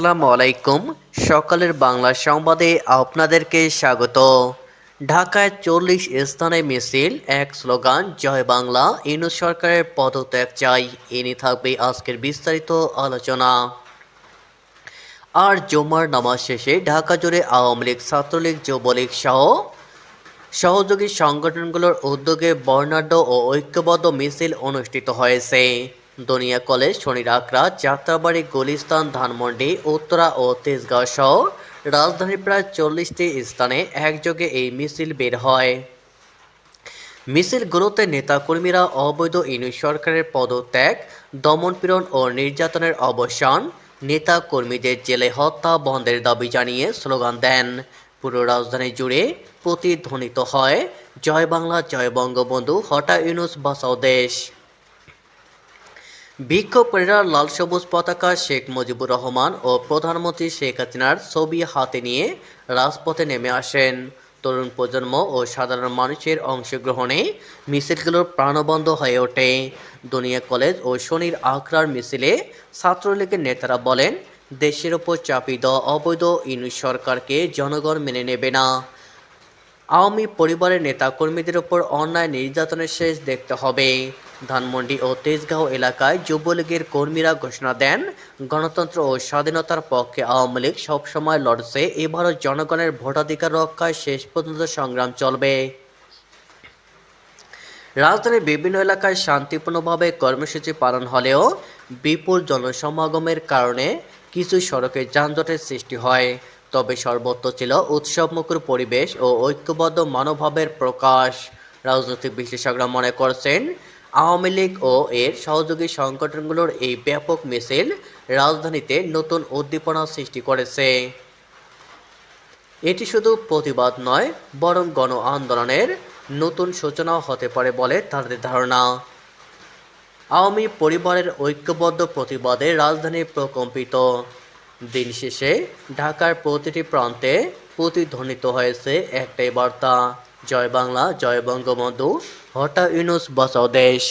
আসসালামু আলাইকুম। সকালের বাংলা সংবাদে আপনাদেরকে স্বাগত। ঢাকায় চল্লিশ স্থানে মিছিল, এক স্লোগান, জয় বাংলা ইউনুস সরকারের পদত্যাগ চাই। এ নিয়ে থাকবে আজকের বিস্তারিত আলোচনা। আর জুমার নামাজ শেষে ঢাকা জুড়ে আওয়ামী লীগ, ছাত্রলীগ, যুবলীগ সহ সহযোগী সংগঠনগুলোর উদ্যোগে বর্ণাঢ্য ও ঐক্যবদ্ধ মিছিল অনুষ্ঠিত হয়েছে। দনিয়া কলেজ শনির আকরা যাত্রাবাড়ি, গুলিস্তান, ধানমন্ডি, উত্তরা ও তেজগাঁও সহ রাজধানীর প্রায় চল্লিশটি স্থানে একযোগে এই মিছিল বের হয়। মিছিলগুলোতে নেতাকর্মীরা অবৈধ ইউনিট সরকারের পদত্যাগ দমনপীড়ন ও নির্যাতনের অবসান নেতা কর্মীদের জেলে হত্যা বন্ধের দাবি জানিয়ে স্লোগান দেন। পুরো রাজধানী জুড়ে প্রতিধ্বনিত হয়, জয় বাংলা, জয় বঙ্গবন্ধু, হটা ইউনুস, বাঁচাও দেশ। বিক্ষোভকারীরা লাল সবুজ পতাকা শেখ মুজিবুর রহমান ও প্রধানমন্ত্রী শেখ হাসিনার ছবি হাতে নিয়ে রাজপথে নেমে আসেন। তরুণ প্রজন্ম ও সাধারণ মানুষের অংশগ্রহণে মিছিলগুলোর প্রাণবন্ধ হয়ে ওঠে। দুনিয়া কলেজ ও শনির আখড়ার মিছিলে ছাত্রলীগের নেতারা বলেন, দেশের ওপর চাপিয়ে দেওয়া অবৈধ ইউনিট সরকারকে জনগণ মেনে নেবে না। আওয়ামী পরিবারের নেতা কর্মীদের ওপর অন্যায় নির্যাতনের শেষ দেখতে হবে। ধানমন্ডি ও তেজগাঁও এলাকায় যুবলীগের কর্মীরা ঘোষণা দেন, গণতন্ত্র ও স্বাধীনতার পক্ষে আওয়ামী লীগ সবসময় লড়ছে, এবারও জনগণের ভোটাধিকার রক্ষায় শেষ পর্যন্ত সংগ্রাম চলবে। রাজধানীর বিভিন্ন এলাকায় শান্তিপূর্ণভাবে কর্মসূচি পালন হলেও বিপুল জনসমাগমের কারণে কিছু সড়কে যানজটের সৃষ্টি হয়। তবে সর্বত্র ছিল উৎসবমুখর পরিবেশ ও ঐক্যবদ্ধ মনোভাবের প্রকাশ। রাজনৈতিক বিশ্লেষকরা মনে করছেন আওয়ামী লীগ ও এর সহযোগী সংগঠনগুলোর এই ব্যাপক মিছিল রাজধানীতে নতুন উদ্দীপনা সৃষ্টি করেছে। এটি শুধু প্রতিবাদ নয়, বরং গণ আন্দোলনের নতুন সূচনাও হতে পারে বলে তাদের ধারণা। আওয়ামী পরিবারের ঐক্যবদ্ধ প্রতিবাদে রাজধানী প্রকম্পিত। দিন শেষে ঢাকার প্রতিটি প্রান্তে প্রতিধ্বনিত হয়েছে একটাই বার্তা। জয় বাংলা জয় বঙ্গবন্ধু হটা ইউনুস বাঁচাও দেশ।